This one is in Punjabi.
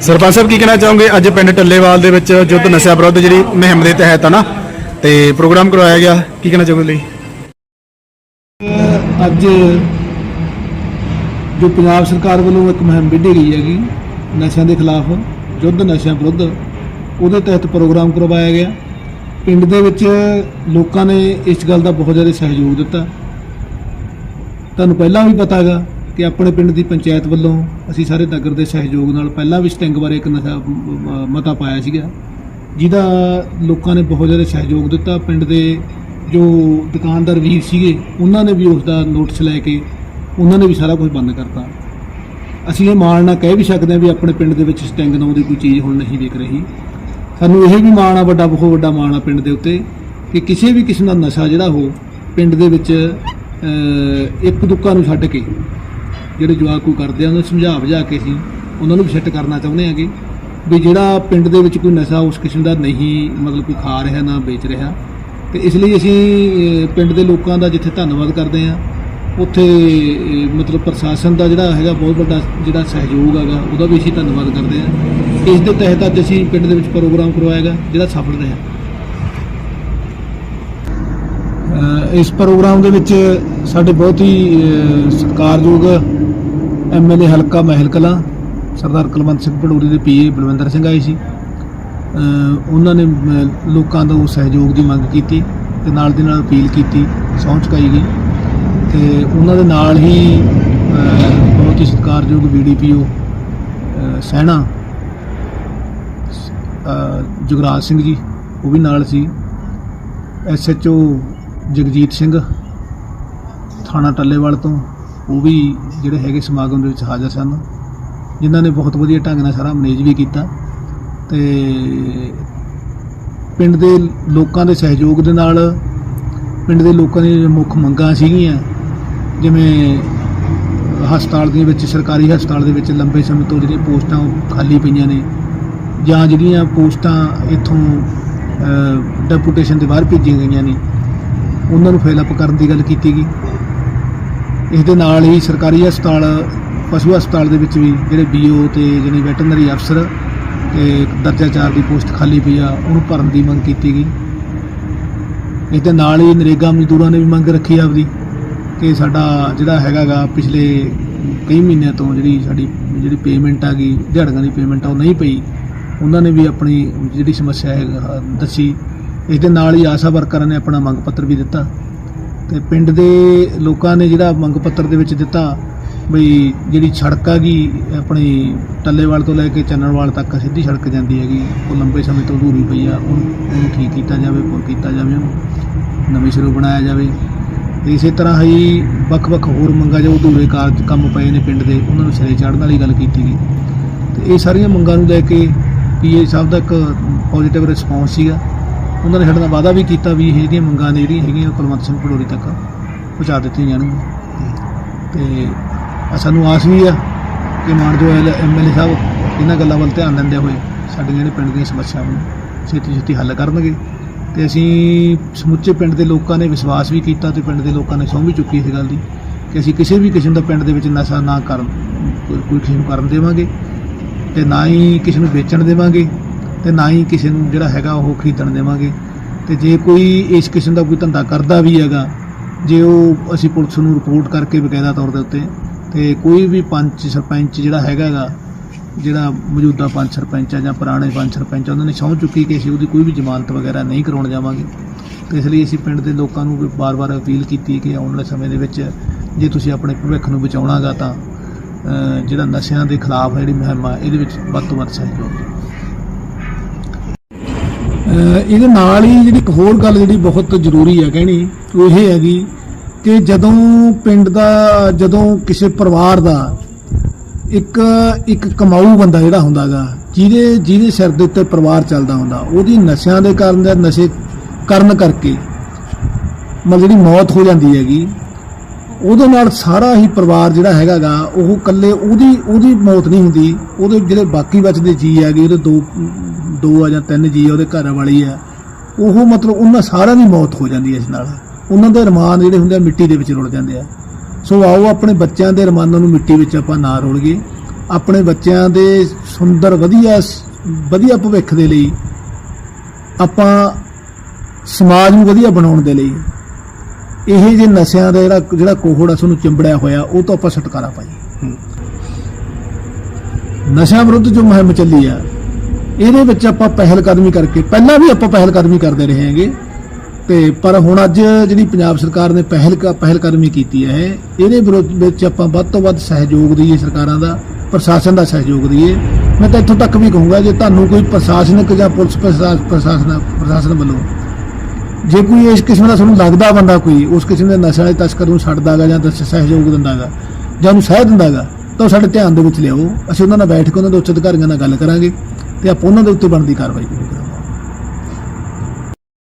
ਸਰਪੰਚ ਸਾਹਿਬ, ਕੀ ਕਹਿਣਾ ਚਾਹੋਗੇ? ਅੱਜ ਪਿੰਡ ਟੱਲੇਵਾਲ ਦੇ ਵਿੱਚ ਜੁੱਧ ਨਸ਼ਾ ਵਿਰੁੱਧ ਜਿਹੜੀ ਮੁਹਿੰਮ ਦੇ ਤਹਿਤ ਆ ਨਾ, ਤੇ ਪ੍ਰੋਗਰਾਮ ਕਰਵਾਇਆ ਗਿਆ, ਕੀ ਕਹਿਣਾ ਚਾਹੋਗੇ ਲਈ? ਅੱਜ ਜੋ ਪੰਜਾਬ ਸਰਕਾਰ ਵੱਲੋਂ ਇੱਕ ਮੁਹਿੰਮ ਵਿੱਢੀ ਗਈ ਹੈਗੀ, ਨਸ਼ਿਆਂ ਦੇ ਖਿਲਾਫ ਯੁੱਧ ਨਸ਼ਿਆਂ ਵਿਰੁੱਧ, ਉਹਦੇ ਤਹਿਤ ਪ੍ਰੋਗਰਾਮ ਕਰਵਾਇਆ ਗਿਆ। ਪਿੰਡ ਦੇ ਵਿੱਚ ਲੋਕਾਂ ਨੇ ਇਸ ਗੱਲ ਦਾ ਬਹੁਤ ਜ਼ਿਆਦਾ ਸਹਿਯੋਗ ਦਿੱਤਾ। ਤੁਹਾਨੂੰ ਪਹਿਲਾਂ ਵੀ ਪਤਾ ਹੈਗਾ ਕਿ ਆਪਣੇ ਪਿੰਡ ਦੀ ਪੰਚਾਇਤ ਵੱਲੋਂ ਅਸੀਂ ਸਾਰੇ ਨਗਰ ਦੇ ਸਹਿਯੋਗ ਨਾਲ ਪਹਿਲਾਂ ਵੀ ਸਟਿੰਗ ਬਾਰੇ ਇੱਕ ਨਸ਼ਾ ਮਤਾ ਪਾਇਆ ਸੀਗਾ। ਜਿਹਦਾ ਲੋਕਾਂ ਨੇ ਬਹੁਤ ਜ਼ਿਆਦਾ ਸਹਿਯੋਗ ਦਿੱਤਾ। ਪਿੰਡ ਦੇ ਜੋ ਦੁਕਾਨਦਾਰ ਵੀਰ ਸੀਗੇ, ਉਹਨਾਂ ਨੇ ਵੀ ਉਸ ਦਾ ਨੋਟਿਸ ਲੈ ਕੇ ਉਹਨਾਂ ਨੇ ਵੀ ਸਾਰਾ ਕੁਝ ਬੰਦ ਕਰਤਾ। ਅਸੀਂ ਇਹ ਮਾਣ ਨਾਲ ਕਹਿ ਵੀ ਸਕਦੇ ਹਾਂ ਵੀ ਆਪਣੇ ਪਿੰਡ ਦੇ ਵਿੱਚ ਸਟਿੰਗ ਨਾਮ ਦੀ ਕੋਈ ਚੀਜ਼ ਹੁਣ ਨਹੀਂ ਵਿਕ ਰਹੀ। ਸਾਨੂੰ ਇਹ ਵੀ ਮਾਣ ਆ, ਵੱਡਾ, ਬਹੁਤ ਵੱਡਾ ਮਾਣ ਆ ਪਿੰਡ ਦੇ ਉੱਤੇ ਕਿ ਕਿਸੇ ਵੀ ਕਿਸਮ ਦਾ ਨਸ਼ਾ ਜਿਹੜਾ ਉਹ ਪਿੰਡ ਦੇ ਵਿੱਚ ਇੱਕ ਦੁੱਕਾ ਨੂੰ ਛੱਡ ਕੇ ਜਿਹੜੇ ਜਵਾਕ ਕੋਈ ਕਰਦੇ ਆ, ਉਹਨਾਂ ਨੂੰ ਸਮਝਾ ਬੁਝਾ ਕੇ ਅਸੀਂ ਉਹਨਾਂ ਨੂੰ ਵੀ ਸੈੱਟ ਕਰਨਾ ਚਾਹੁੰਦੇ ਹਾਂਗੇ ਵੀ ਜਿਹੜਾ ਪਿੰਡ ਦੇ ਵਿੱਚ ਕੋਈ ਨਸ਼ਾ ਉਸ ਕਿਸਮ ਦਾ ਨਹੀਂ, ਮਤਲਬ ਕੋਈ ਖਾ ਰਿਹਾ ਨਾ ਵੇਚ ਰਿਹਾ। ਤੇ ਇਸ ਲਈ ਅਸੀਂ ਪਿੰਡ ਦੇ ਲੋਕਾਂ ਦਾ ਜਿੱਥੇ ਧੰਨਵਾਦ ਕਰਦੇ ਹਾਂ ਉੱਥੇ ਮਤਲਬ ਪ੍ਰਸ਼ਾਸਨ ਦਾ ਜਿਹੜਾ ਹੈਗਾ ਬਹੁਤ ਵੱਡਾ ਜਿਹੜਾ ਸਹਿਯੋਗ ਹੈਗਾ, ਉਹਦਾ ਵੀ ਅਸੀਂ ਧੰਨਵਾਦ ਕਰਦੇ ਹਾਂ ਇਸ ਦੇ ਤਹਿਤ ਅੱਜ ਅਸੀਂ ਪਿੰਡ ਦੇ ਵਿੱਚ ਪ੍ਰੋਗਰਾਮ ਕਰਵਾਇਆ ਗਿਆ, ਜਿਹੜਾ ਸਫਲ ਰਿਹਾ। ਇਸ ਪ੍ਰੋਗਰਾਮ ਦੇ ਵਿੱਚ ਸਾਡੇ ਬਹੁਤ ਹੀ ਸਤਿਕਾਰਯੋਗ ਐਮਐਲਏ ਹਲਕਾ ਮਹਿਲ ਕਲਾਂ ਸਰਦਾਰ ਕੁਲਵੰਤ ਸਿੰਘ ਪਡੂਰੀ ਦੇ ਪੀਏ ਬਲਵਿੰਦਰ ਸਿੰਘ ਆਏ ਸੀ। ਉਹਨਾਂ ਨੇ ਲੋਕਾਂ ਤੋਂ ਸਹਿਯੋਗ ਦੀ ਮੰਗ ਕੀਤੀ ਤੇ ਨਾਲ ਦੀ ਨਾਲ ਅਪੀਲ ਕੀਤੀ ਸਹੁੰ ਚੁਕਾਈ ਗਈ। ਤੇ ਉਹਨਾਂ ਦੇ ਨਾਲ ਹੀ ਬਹੁਤ ਹੀ ਸਤਿਕਾਰਯੋਗ ਬੀਡੀਪੀਓ ਸੈਣਾ ਅ, ਜੁਗਰਾਜ ਸਿੰਘ ਜੀ ਉਹ ਵੀ ਨਾਲ ਸੀ। ਐਸਐਚਓ ਜਗਜੀਤ ਸਿੰਘ ਥਾਣਾ ਟੱਲੇਵਾਲ ਤੋਂ ਉਹ ਵੀ ਜਿਹੜੇ ਹੈਗੇ ਸਮਾਗਮ ਦੇ ਵਿੱਚ ਹਾਜ਼ਰ ਸਨ, ਜਿਨ੍ਹਾਂ ਨੇ ਬਹੁਤ ਵਧੀਆ ਢੰਗ ਨਾਲ ਸਾਰਾ ਮੈਨੇਜ ਵੀ ਕੀਤਾ ਤੇ ਪਿੰਡ ਦੇ ਲੋਕਾਂ ਦੇ ਸਹਿਯੋਗ ਦੇ ਨਾਲ ਪਿੰਡ ਦੇ ਲੋਕਾਂ ਦੀਆਂ ਮੁੱਖ ਮੰਗਾਂ ਸੀਗੀਆਂ, ਜਿਵੇਂ ਹਸਪਤਾਲ ਦੇ ਵਿੱਚ, ਸਰਕਾਰੀ ਹਸਪਤਾਲ ਦੇ ਵਿੱਚ ਲੰਬੇ ਸਮੇਂ ਤੋਂ ਜਿਹੜੀਆਂ ਪੋਸਟਾਂ ਉਹ ਖਾਲੀ ਪਈਆਂ ਨੇ ਜਾਂ ਜਿਹੜੀਆਂ ਪੋਸਟਾਂ ਇੱਥੋਂ ਡੈਪੂਟੇਸ਼ਨ ਦੇ ਬਾਹਰ ਭੇਜੀਆਂ ਗਈਆਂ ਨੇ, ਉਹਨਾਂ ਨੂੰ ਫਿਲ ਅਪ ਕਰਨ ਦੀ ਗੱਲ ਕੀਤੀ ਗਈ। ਇਸ ਦੇ ਨਾਲ ਹੀ ਸਰਕਾਰੀ ਹਸਪਤਾਲ, ਪਸ਼ੂ ਹਸਪਤਾਲ ਦੇ ਵਿੱਚ ਵੀ ਜਿਹੜੇ ਬੀਓ ਤੇ ਜਿਹੜੇ ਵੈਟਰਨਰੀ ਅਫਸਰ ਤੇ ਦਰਜਾ 4 ਦੀ ਪੋਸਟ ਖਾਲੀ ਪਈ ਆ, ਉਹਨੂੰ ਭਰਨ ਦੀ ਮੰਗ ਕੀਤੀ ਗਈ। ਇਸ ਦੇ ਨਾਲ ਹੀ ਨਰੇਗਾ ਮਜ਼ਦੂਰਾਂ ਨੇ ਵੀ ਮੰਗ ਰੱਖੀ ਆਪਦੀ ਕਿ ਸਾਡਾ ਜਿਹੜਾ ਹੈਗਾਗਾ ਪਿਛਲੇ ਕਈ ਮਹੀਨਿਆਂ ਤੋਂ ਜਿਹੜੀ ਸਾਡੀ, ਜਿਹੜੀ ਪੇਮੈਂਟ ਆ ਗਈ, ਦਿਹਾੜੀਆਂ ਦੀ ਪੇਮੈਂਟ ਆ, ਉਹ ਨਹੀਂ ਪਈ। ਉਹਨਾਂ ਨੇ ਵੀ ਆਪਣੀ ਜਿਹੜੀ ਸਮੱਸਿਆ ਹੈ ਦੱਸੀ। ਇਸ ਦੇ ਨਾਲ ਹੀ ਆਸ਼ਾ ਵਰਕਰਾਂ ਨੇ ਆਪਣਾ ਮੰਗ ਪੱਤਰ ਵੀ ਦਿੱਤਾ। ਤੇ ਪਿੰਡ ਦੇ ਲੋਕਾਂ ਨੇ ਜਿਹੜਾ ਮੰਗ ਪੱਤਰ ਦੇ ਵਿੱਚ ਦਿੱਤਾ ਬਈ ਜਿਹੜੀ ਸੜਕ ਹੈਗੀ ਆਪਣੀ ਟੱਲੇਵਾਲ ਤੋਂ ਲੈ ਕੇ ਚੰਨਣਵਾਲ ਤੱਕ ਸਿੱਧੀ ਸੜਕ ਜਾਂਦੀ ਹੈਗੀ, ਉਹ ਲੰਬੇ ਸਮੇਂ ਤੋਂ ਅਧੂਰੀ ਪਈ ਆ, ਉਹਨੂੰ ਉਹਨੂੰ ਠੀਕ ਕੀਤਾ ਜਾਵੇ ਪੁਰ ਕੀਤਾ ਜਾਵੇ, ਉਹਨੂੰ ਨਵੇਂ ਸਿਰੋਂ ਬਣਾਇਆ ਜਾਵੇ। ਤੇ ਇਸੇ ਤਰ੍ਹਾਂ ਹੀ ਵੱਖ-ਵੱਖ ਹੋਰ ਮੰਗਾਂ ਜੋ ਅਧੂਰੇ ਕਾਰਜ ਕੰਮ ਪਏ ਨੇ ਪਿੰਡ ਦੇ, ਉਹਨਾਂ ਨੂੰ ਸਿਰੇ ਚਾੜਨ ਵਾਲੀ ਗੱਲ ਕੀਤੀ ਗਈ। ਤੇ ਇਹ ਸਾਰੀਆਂ ਮੰਗਾਂ ਨੂੰ ਲੈ ਕੇ ਪੀਏ ਸਾਹਿਬ ਦਾ ਇੱਕ ਪੋਜ਼ਿਟਿਵ ਰਿਸਪੌਂਸ ਸੀਗਾ। ਉਹਨਾਂ ਨੇ ਸਾਡੇ ਨਾਲ ਵਾਅਦਾ ਵੀ ਕੀਤਾ ਵੀ ਇਹ ਜਿਹੜੀਆਂ ਮੰਗਾਂ ਨੇ ਜਿਹੜੀਆਂ ਹੈਗੀਆਂ ਕੁਲਵੰਤ ਸਿੰਘ ਪਟੋਰੀ ਤੱਕ ਪਹੁੰਚਾ ਦਿੱਤੀਆਂ ਜਾਣਗੀਆਂ। ਤੇ ਸਾਨੂੰ ਆਸ ਵੀ ਆ ਕਿ ਮਾਨਯੋਗ ਐਮਐਲਏ ਸਾਹਿਬ ਇਹਨਾਂ ਗੱਲਾਂ ਵੱਲ ਧਿਆਨ ਦਿੰਦੇ ਹੋਏ ਸਾਡੇ ਜਿਹੜੇ ਪਿੰਡ ਦੀਆਂ ਸਮੱਸਿਆਵਾਂ ਨੂੰ ਛੇਤੀ ਛੇਤੀ ਹੱਲ ਕਰਨਗੇ। ਤੇ ਅਸੀਂ ਸਮੁੱਚੇ ਪਿੰਡ ਦੇ ਲੋਕਾਂ ਨੇ ਵਿਸ਼ਵਾਸ ਵੀ ਕੀਤਾ ਤੇ ਪਿੰਡ ਦੇ ਲੋਕਾਂ ਨੇ ਸਹੁੰ ਵੀ ਚੁੱਕੀ ਇਸ ਗੱਲ ਦੀ ਕਿ ਅਸੀਂ ਕਿਸੇ ਵੀ ਕਿਸਮ ਦਾ ਪਿੰਡ ਦੇ ਵਿੱਚ ਨਸ਼ਾ ਨਾ ਕਰਨ, ਕੋਈ- ਕੋਈ ਕਿਸੇ ਨੂੰ ਕਰਨ ਦੇਵਾਂਗੇ ਤੇ ਨਾ ਹੀ ਕਿਸੇ ਨੂੰ ਵੇਚਣ ਦੇਵਾਂਗੇ। ਤੇ ਨਾ ਹੀ ਕਿਸੇ ਨੂੰ ਜਿਹੜਾ ਹੈਗਾ ਉਹ ਖਰੀਦਣ ਦੇਵਾਂਗੇ। ਤੇ ਜੇ ਕੋਈ ਇਸ ਕਿਸਮ ਦਾ ਕੋਈ ਧੰਦਾ ਕਰਦਾ ਵੀ ਹੈਗਾ, ਜੇ ਉਹ ਅਸੀਂ ਪੁਲਿਸ ਨੂੰ ਰਿਪੋਰਟ ਕਰਕੇ ਬਕਾਇਦਾ ਤੌਰ ਦੇ ਉੱਤੇ, ਤੇ ਕੋਈ ਵੀ ਪੰਚ ਸਰਪੰਚ ਜਿਹੜਾ ਹੈਗਾਗਾ ਜਿਹੜਾ ਮੌਜੂਦਾ ਪੰਚ ਸਰਪੰਚ ਆ ਜਾਂ ਪੁਰਾਣੇ ਪੰਚ ਸਰਪੰਚ ਆ, ਉਹਨਾਂ ਨੇ ਸਹੁੰ ਚੁੱਕੀ ਕਿ ਅਸੀਂ ਉਹਦੀ ਕੋਈ ਵੀ ਜ਼ਮਾਨਤ ਵਗੈਰਾ ਨਹੀਂ ਕਰਾਉਣ ਜਾਵਾਂਗੇ। ਤੇ ਇਸ ਲਈ ਅਸੀਂ ਪਿੰਡ ਦੇ ਲੋਕਾਂ ਨੂੰ ਵੀ ਬਾਰ-ਬਾਰ ਅਪੀਲ ਕੀਤੀ ਕਿ ਆਉਣ ਵਾਲੇ ਸਮੇਂ ਦੇ ਵਿੱਚ ਜੇ ਤੁਸੀਂ ਆਪਣੇ ਭਵਿੱਖ ਨੂੰ ਬਚਾਉਣਾਗਾ ਤਾਂ ਜਿਹੜਾ ਨਸ਼ਿਆਂ ਦੇ ਖਿਲਾਫ ਜਿਹੜੀ ਮੁਹਿੰਮ ਆ ਇਹਦੇ ਵਿੱਚ ਵੱਧ ਤੋਂ ਵੱਧ ਸਹਿਯੋਗ ਇਹਦੇ ਨਾਲ ਹੀ ਜਿਹੜੀ ਇੱਕ ਹੋਰ ਗੱਲ ਜਿਹੜੀ ਬਹੁਤ ਜ਼ਰੂਰੀ ਹੈ ਕਹਿਣੀ, ਉਹ ਇਹ ਹੈਗੀ ਕਿ ਜਦੋਂ ਪਿੰਡ ਦਾ, ਜਦੋਂ ਕਿਸੇ ਪਰਿਵਾਰ ਦਾ ਇੱਕ ਇੱਕ ਕਮਾਊ ਬੰਦਾ ਜਿਹੜਾ ਹੁੰਦਾਗਾ ਜਿਹਦੇ ਜਿਹਦੇ ਸਿਰ ਦੇ ਉੱਤੇ ਪਰਿਵਾਰ ਚੱਲਦਾ ਹੁੰਦਾ, ਉਹਦੀ ਨਸ਼ਿਆਂ ਦੇ ਕਾਰਨ ਜਾਂ ਨਸ਼ੇ ਕਰਨ ਕਰਕੇ ਮਤਲਬ ਜਿਹੜੀ ਮੌਤ ਹੋ ਜਾਂਦੀ ਹੈਗੀ, ਉਹਦੇ ਨਾਲ ਸਾਰਾ ਹੀ ਪਰਿਵਾਰ ਜਿਹੜਾ ਹੈਗਾਗਾ ਉਹ ਇਕੱਲੇ ਉਹਦੀ ਉਹਦੀ ਮੌਤ ਨਹੀਂ ਹੁੰਦੀ, ਉਹਦੇ ਜਿਹੜੇ ਬਾਕੀ ਬਚਦੇ ਜੀ ਹੈਗੇ, ਉਹਦੇ ਦੋ ਦੋ ਆ ਜਾਂ ਤਿੰਨ ਜੀ ਆ ਉਹਦੇ ਘਰ ਵਾਲੀ ਆ ਉਹ ਮਤਲਬ ਉਹਨਾਂ ਸਾਰਿਆਂ ਦੀ ਮੌਤ ਹੋ ਜਾਂਦੀ ਹੈ ਇਸ ਨਾਲ। ਉਹਨਾਂ ਦੇ ਅਰਮਾਨ ਜਿਹੜੇ ਹੁੰਦੇ ਆ ਮਿੱਟੀ ਦੇ ਵਿੱਚ ਰੁਲ ਜਾਂਦੇ ਆ। ਸੋ ਆਓ ਆਪਣੇ ਬੱਚਿਆਂ ਦੇ ਅਰਮਾਨਾਂ ਨੂੰ ਮਿੱਟੀ ਵਿੱਚ ਆਪਾਂ ਨਾ ਰੋਲਈਏ ਆਪਣੇ ਬੱਚਿਆਂ ਦੇ ਸੁੰਦਰ ਵਧੀਆ ਵਧੀਆ ਭਵਿੱਖ ਦੇ ਲਈ ਆਪਾਂ ਸਮਾਜ ਨੂੰ ਵਧੀਆ ਬਣਾਉਣ ਦੇ ਲਈ ਇਹ ਜੇ ਨਸ਼ਿਆਂ ਦਾ ਜਿਹੜਾ ਜਿਹੜਾ ਕੋਹੜ ਆ ਸਾਨੂੰ ਚਿੰਬੜਿਆ ਹੋਇਆ ਉਹ ਤੋਂ ਆਪਾਂ ਛੁਟਕਾਰਾ ਪਾਈਏ। ਨਸ਼ਿਆਂ ਵਿਰੁੱਧ ਜੋ ਮੁਹਿੰਮ ਚੱਲੀ ਆ ਇਹਦੇ ਵਿੱਚ ਆਪਾਂ ਪਹਿਲ ਕਦਮੀ ਕਰਕੇ, ਪਹਿਲਾਂ ਵੀ ਆਪਾਂ ਪਹਿਲ ਕਦਮੀ ਕਰਦੇ ਰਹੇ ਹਾਂਗੇ। ਤੇ ਪਰ ਹੁਣ ਅੱਜ ਜਿਹੜੀ ਪੰਜਾਬ ਸਰਕਾਰ ਨੇ ਪਹਿਲ ਕ- ਪਹਿਲ ਕਦਮੀ ਕੀਤੀ ਹੈ, ਇਹਦੇ ਵਿਰੁੱਧ ਵਿੱਚ ਆਪਾਂ ਵੱਧ ਤੋਂ ਵੱਧ ਸਹਿਯੋਗ ਦਈਏ ਸਰਕਾਰਾਂ ਦਾ, ਪ੍ਰਸ਼ਾਸਨ ਦਾ ਸਹਿਯੋਗ ਦਈਏ। ਮੈਂ ਤਾਂ ਇੱਥੋਂ ਤੱਕ ਵੀ ਕਹੂੰਗਾ, ਜੇ ਤੁਹਾਨੂੰ ਕੋਈ ਪ੍ਰਸ਼ਾਸਨਿਕ ਜਾਂ ਪੁਲਿਸ ਪ੍ਰਸ਼ਾਸਨ ਪ੍ਰਸ਼ਾਸਨ ਵੱਲੋਂ ਜੇ ਕੋਈ ਇਸ ਕਿਸਮ ਦਾ ਤੁਹਾਨੂੰ ਲੱਗਦਾ ਬੰਦਾ ਕੋਈ, ਉਸ ਕਿਸਮ ਦੇ ਨਸ਼ੇ ਵਾਲੇ ਤਸਕਰ ਨੂੰ ਛੱਡਦਾਗਾ ਜਾਂ ਦੱਸ ਸਹਿਯੋਗ ਦਿੰਦਾਗਾ ਜਾਂ ਉਹਨੂੰ ਸਹਿ ਦਿੰਦਾਗਾ ਤਾਂ ਉਹ ਸਾਡੇ ਧਿਆਨ ਦੇ ਵਿੱਚ ਲਿਆਓ। ਅਸੀਂ ਉਹਨਾਂ ਨਾਲ ਬੈਠ ਕੇ ਉਹਨਾਂ ਦੇ ਉੱਚ ਅਧਿਕਾਰੀਆਂ ਨਾਲ ਗੱਲ ਕਰਾਂਗੇ। ਤੇ ਆਪਾਂ ਉਹਨਾਂ ਦੇ ਉੱਤੇ ਬਣਦੀ ਕਾਰਵਾਈ ਕਰਾਂਗੇ।